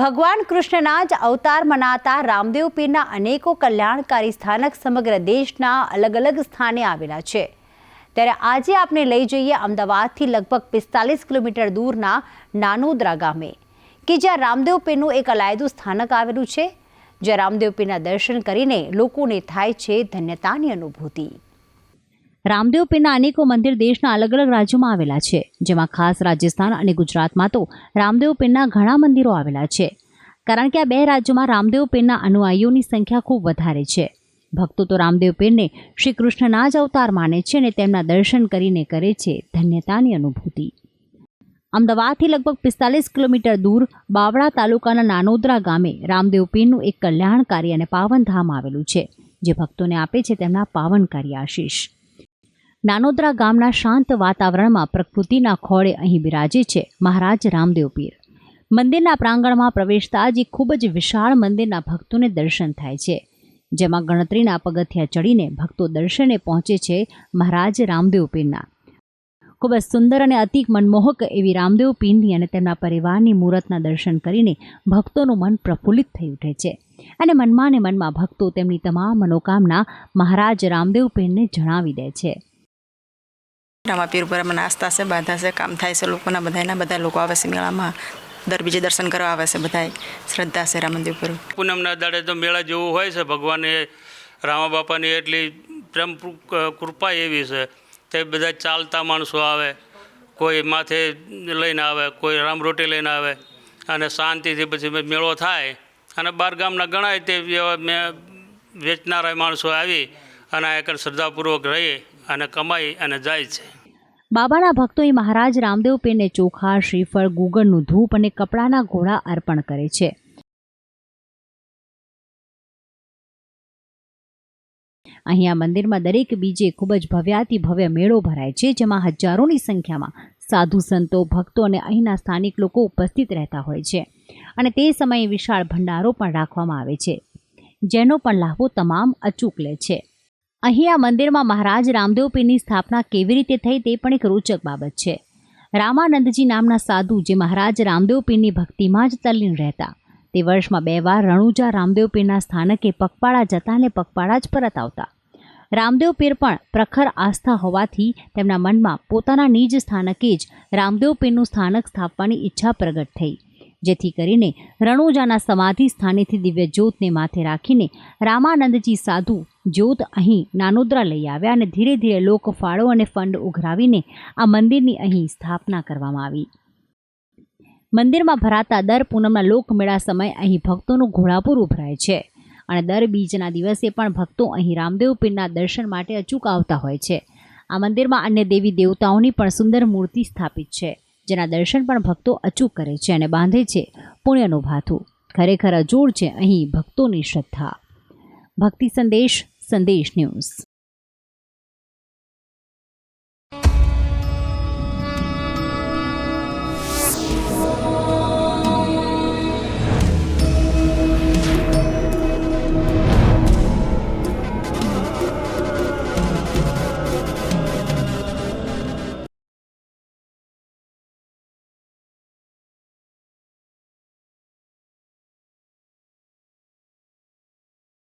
ભગવાન કૃષ્ણના જ અવતાર મનાતા રામદેવ પીરના અનેકો કલ્યાણકારી સ્થાનક સમગ્ર દેશના અલગ અલગ સ્થાને આવેલા છે. ત્યારે આજે આપણે લઈ જઈએ અમદાવાદથી લગભગ પિસ્તાલીસ કિલોમીટર દૂરના નાનોદરા ગામે, કે જ્યાં રામદેવ પીરનું એક અલાયદું સ્થાનક આવેલું છે, જ્યાં રામદેવ પીરના દર્શન કરીને લોકોને થાય છે ધન્યતાની અનુભૂતિ. રામદેવ પીરના અનેકો મંદિર દેશના અલગ અલગ રાજ્યોમાં આવેલા છે, જેમાં ખાસ રાજસ્થાન અને ગુજરાતમાં તો રામદેવ પીરના ઘણા મંદિરો આવેલા છે. કારણ કે આ બે રાજ્યોમાં રામદેવ પીરના અનુયાયીઓની સંખ્યા ખૂબ વધારે છે. ભક્તો તો રામદેવ પીરને શ્રી કૃષ્ણના જ અવતાર માને છે અને તેમના દર્શન કરીને કરે છે ધન્યતાની અનુભૂતિ. અમદાવાદથી લગભગ પિસ્તાલીસ કિલોમીટર દૂર બાવળા તાલુકાના નાનોદરા ગામે રામદેવ પીરનું એક કલ્યાણકારી અને પાવન ધામ આવેલું છે, જે ભક્તોને આપે છે તેમના પાવનકારી આશીષ. નાનોદરા ગામના શાંત વાતાવરણમાં પ્રકૃતિના ખોળે અહીં બિરાજે છે મહારાજ રામદેવ પીર. મંદિરના પ્રાંગણમાં પ્રવેશતા જ ખૂબ જ વિશાળ મંદિરના ભક્તોને દર્શન થાય છે. જેમાં ગણતરીના પગથિયા ચડીને ભક્તો દર્શને પહોંચે છે મહારાજ રામદેવ પીરના. ખૂબ જ સુંદર અને અતિ મનમોહક એવી રામદેવ પીરની અને તેમના પરિવારની મૂર્તના દર્શન કરીને ભક્તોનું મન પ્રફુલ્લિત થઈ ઉઠે છે. અને મનમાં ને મનમાં ભક્તો તેમની તમામ મનોકામના મહારાજ રામદેવ પીરને જણાવી દે છે. રામા પીરપુરામાં નાસ્તા છે, બાધા છે, કામ થાય છે, લોકોના બધાના બધા લોકો આવે છે મેળામાં. દર બીજે દર્શન કરવા આવે છે બધાય. શ્રદ્ધા છે રામ મંદિર ઉપર. પૂનમના દાડે તો મેળા જેવું હોય છે, ભગવાને, રામા બાપાની એટલી પ્રેમ કૃપા એવી છે તે બધા ચાલતા માણસો આવે, કોઈ માથે લઈને આવે, કોઈ રામરોટી લઈને આવે અને શાંતિથી પછી મેળો થાય. અને બાર ગામના ગણાય તે વેચનારા માણસો આવી અને આ એક શ્રદ્ધાપૂર્વક રહી અને કમાઈ અને જાય છે. બાબાના ભક્તોએ મહારાજ રામદેવ પીરને ચોખા, શ્રીફળ ગુગળનું ધૂપ અને કપડાના ઘોડા અર્પણ કરે છે. અહીંયા મંદિરમાં દરેક બીજે ખૂબ જ ભવ્યાતિ ભવ્ય મેળો ભરાય છે, જેમાં હજારોની સંખ્યામાં સાધુ સંતો, ભક્તો અને અહીંના સ્થાનિક લોકો ઉપસ્થિત રહેતા હોય છે. અને તે સમયે વિશાળ ભંડારો પણ રાખવામાં આવે છે. જેનો પણ લાભો તમામ અચૂક લે છે. અહીં આ મંદિરમાં મહારાજ રામદેવ પીરની સ્થાપના કેવી રીતે થઈ તે પણ એક રોચક બાબત છે. રામાનંદજી નામના સાધુ જે મહારાજ રામદેવ પીરની ભક્તિમાં જ તલ્લીન રહેતા. તે વર્ષમાં બે વાર રણુજા રામદેવ પીરના સ્થાનકે પગપાળા જતા અને પગપાળા જ પરત આવતા. રામદેવ પીર પણ પ્રખર આસ્થા હોવાથી તેમના મનમાં પોતાના નિજ સ્થાનકે જ રામદેવ પીરનું સ્થાનક સ્થાપવાની ઈચ્છા પ્રગટ થઈ. જેથી કરીને રણુજાના સમાધિ સ્થાનેથી દિવ્ય જ્યોતને માથે રાખીને રામાનંદજી સાધુ જ્યોત અહીં નાનોદરા લઈ આવ્યા અને ધીરે ધીરે લોક ફાળો અને ફંડ ઉઘરાવીને આ મંદિરની અહીં સ્થાપના કરવામાં આવી. મંદિરમાં ભરાતા દર પૂનમના લોકમેળા સમયે અહીં ભક્તોનું ઘોડાપુર ઉભરાય છે અને દર બીજના દિવસે પણ ભક્તો અહીં રામદેવ પીરના દર્શન માટે અચૂક આવતા હોય છે. આ મંદિરમાં અન્ય દેવી દેવતાઓની પણ સુંદર મૂર્તિ સ્થાપિત છે. જેના દર્શન પણ ભક્તો અચૂક કરે છે અને બાંધે છે પુણ્યનું ભાથું. ખરેખર અજોડ છે અહીં ભક્તોની શ્રદ્ધા. ભક્તિ સંદેશ સંદેશ ન્યૂઝ. Oh